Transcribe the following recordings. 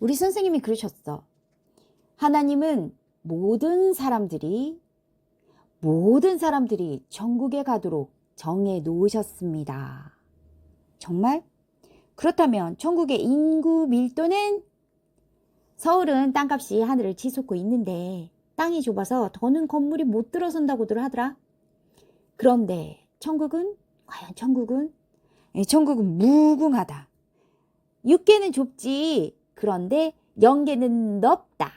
우리 선생님이 그러셨어. 하나님은 모든 사람들이 모든 사람들이 천국에 가도록 정해 놓으셨습니다. 정말? 그렇다면 천국의 인구 밀도는 서울은 땅값이 하늘을 치솟고 있는데 땅이 좁아서 더는 건물이 못 들어선다고들 하더라. 그런데 천국은 과연 천국은 예, 천국은 무궁하다. 육계는 좁지. 그런데 영계는 넓다.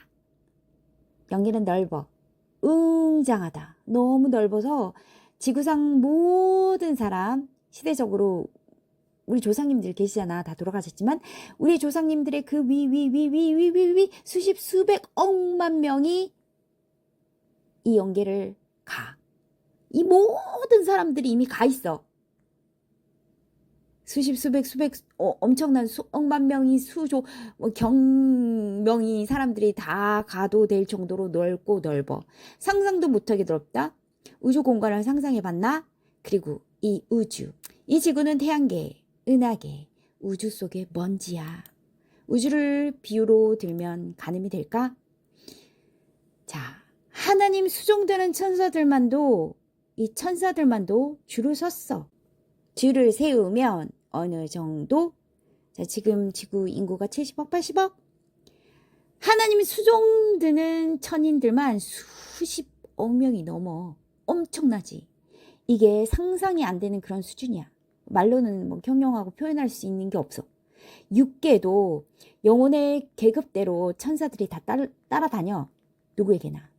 영계는 넓어. 웅장하다. 너무 넓어서 지구상 모든 사람 시대적으로 우리 조상님들 계시잖아. 다 돌아가셨지만 우리 조상님들의 그 위 위 위 위 위 위 위 수십 수백 억만 명이 이 영계를 가. 이 모든 사람들이 이미 가 있어. 수십 수백 수백 어, 엄청난 수억만 명이 수조 뭐 경명이 사람들이 다 가도 될 정도로 넓고 넓어. 상상도 못하게 넓다. 우주 공간을 상상해 봤나? 그리고 이 우주 이 지구는 태양계 은하계 우주 속의 먼지야. 우주를 비유로 들면 가늠이 될까? 자 하나님 수종되는 천사들만도 이 천사들만도 줄을 섰어 줄을 세우면 어느 정도? 자, 지금 지구 인구가 70억, 80억? 하나님이 수종드는 천인들만 수십억 명이 넘어. 엄청나지? 이게 상상이 안 되는 그런 수준이야. 말로는 뭐 형용하고 표현할 수 있는 게 없어. 육계도 영혼의 계급대로 천사들이 다 따라, 따라다녀. 누구에게나.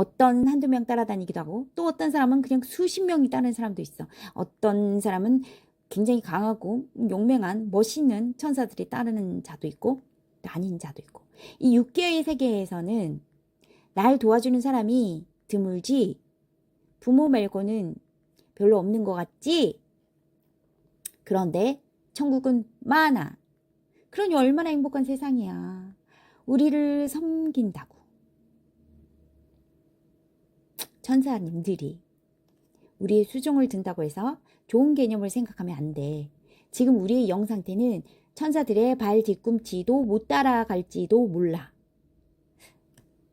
어떤 한두 명 따라다니기도 하고 또 어떤 사람은 그냥 수십 명이 따르는 사람도 있어. 어떤 사람은 굉장히 강하고 용맹한 멋있는 천사들이 따르는 자도 있고 또 아닌 자도 있고 이 육계의 세계에서는 날 도와주는 사람이 드물지 부모 말고는 별로 없는 것 같지? 그런데 천국은 많아. 그러니 얼마나 행복한 세상이야. 우리를 섬긴다고. 천사님들이 우리의 수종을 든다고 해서 좋은 개념을 생각하면 안 돼. 지금 우리의 영 상태는 천사들의 발 뒤꿈치도 못 따라갈지도 몰라.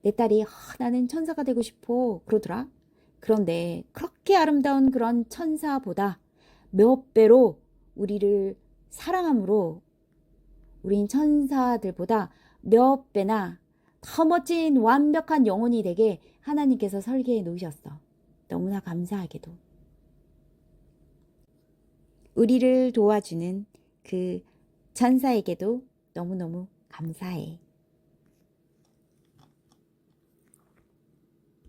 내 딸이 아, 나는 천사가 되고 싶어 그러더라. 그런데 그렇게 아름다운 그런 천사보다 몇 배로 우리를 사랑함으로 우린 천사들보다 몇 배나 더 멋진 완벽한 영혼이 되게 하나님께서 설계해 놓으셨어. 너무나 감사하게도. 우리를 도와주는 그 천사에게도 너무너무 감사해.